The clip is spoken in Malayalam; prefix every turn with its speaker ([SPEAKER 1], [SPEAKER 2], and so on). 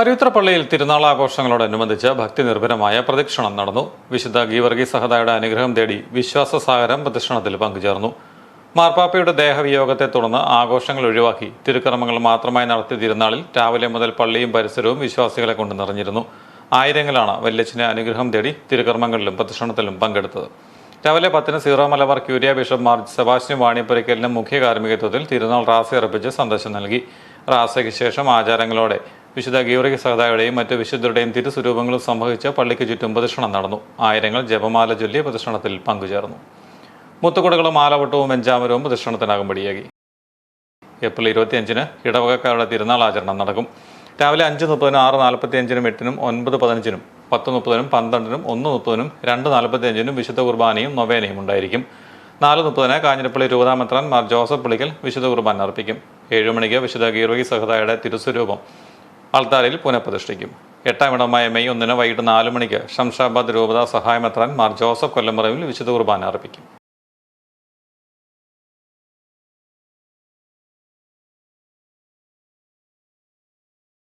[SPEAKER 1] അരുവിത്ര തിരുനാളാഘോഷങ്ങളോടനുബന്ധിച്ച് തിരുനാൾ ആഘോഷങ്ങളോടനുബന്ധിച്ച് ഭക്തി നിർഭരമായ പ്രദക്ഷിണം നടന്നു. വിശുദ്ധ ഗീവർഗി സഹതായുടെ അനുഗ്രഹം തേടി വിശ്വാസസാഗരം പ്രദക്ഷിണത്തിൽ പങ്കുചേർന്നു. മാർപ്പാപ്പയുടെ ദേഹവിയോഗത്തെ തുടർന്ന് ആഘോഷങ്ങൾ ഒഴിവാക്കി. തിരുക്കർമ്മങ്ങൾ മാത്രമായി നടത്തിയ തിരുനാളിൽ രാവിലെ മുതൽ പള്ളിയും പരിസരവും വിശ്വാസികളെ കൊണ്ട് നിറഞ്ഞിരുന്നു. ആയിരങ്ങളാണ് വല്യച്ഛനെ അനുഗ്രഹം തേടി തിരുക്കർമ്മങ്ങളിലും പ്രദക്ഷിണത്തിലും പങ്കെടുത്തത്. രാവിലെ പത്തിന് സീറോ മലബാർ ക്യൂരിയ ബിഷപ്പ് മാർ സെബാസ്റ്റ്യൻ വാണിപ്പുരയ്ക്കലിന് മുഖ്യ കാർമ്മികത്വത്തിൽ തിരുനാൾ റാസ അർപ്പിച്ച് സന്ദേശം നൽകി. റാസയ്ക്ക് ശേഷം ആചാരങ്ങളോടെ വിശുദ്ധ ഗീവർഗി സഹതായുടെയും മറ്റ് വിശുദ്ധരുടെയും തിരുസ്വരൂപങ്ങളും സംഭവിച്ച് പള്ളിക്ക് ചുറ്റും പ്രദക്ഷിണം നടന്നു. ആയിരങ്ങൾ ജപമാല ചൊല്ലി പ്രദക്ഷിണത്തിൽ പങ്കുചേർന്നു. മുത്തുകുടകളും ആലവട്ടവും വെഞ്ചാമരവും പ്രദക്ഷിണത്തിനകമ്പടിയാക്കി ഏപ്രിൽ ഇരുപത്തിയഞ്ചിന് ഇടവകക്കാരുടെ തിരുനാൾ ആചരണം നടക്കും. രാവിലെ അഞ്ച് മുപ്പതിനും ആറ് നാൽപ്പത്തി അഞ്ചിനും എട്ടിനും ഒൻപത് പതിനഞ്ചിനും പത്ത് മുപ്പതിനും പന്ത്രണ്ടിനും ഒന്ന് മുപ്പതിനും രണ്ട് നാൽപ്പത്തി അഞ്ചിനും വിശുദ്ധ കുർബാനയും നൊവേനയും ഉണ്ടായിരിക്കും. നാല് മുപ്പതിന് കാഞ്ഞിരപ്പള്ളി രൂപതാമത്രാൻ മാർ ജോസഫ് പുളിക്കൽ വിശുദ്ധ കുർബാന അർപ്പിക്കും. ഏഴുമണിക്ക് വിശുദ്ധ ഗീർവകി സഹതായുടെ തിരുസ്വരൂപം അൾത്താരിൽ പുനഃപ്രതിഷ്ഠിക്കും. എട്ടാം ഇടമായ മെയ് ഒന്നിന് വൈകിട്ട് നാല് മണിക്ക് ഷംഷാബാദ് രൂപതാ സഹായമെത്രാൻ മാർ ജോസഫ് കൊല്ലമ്പറവിൽ വിശുദ്ധ കുർബാന അർപ്പിക്കും.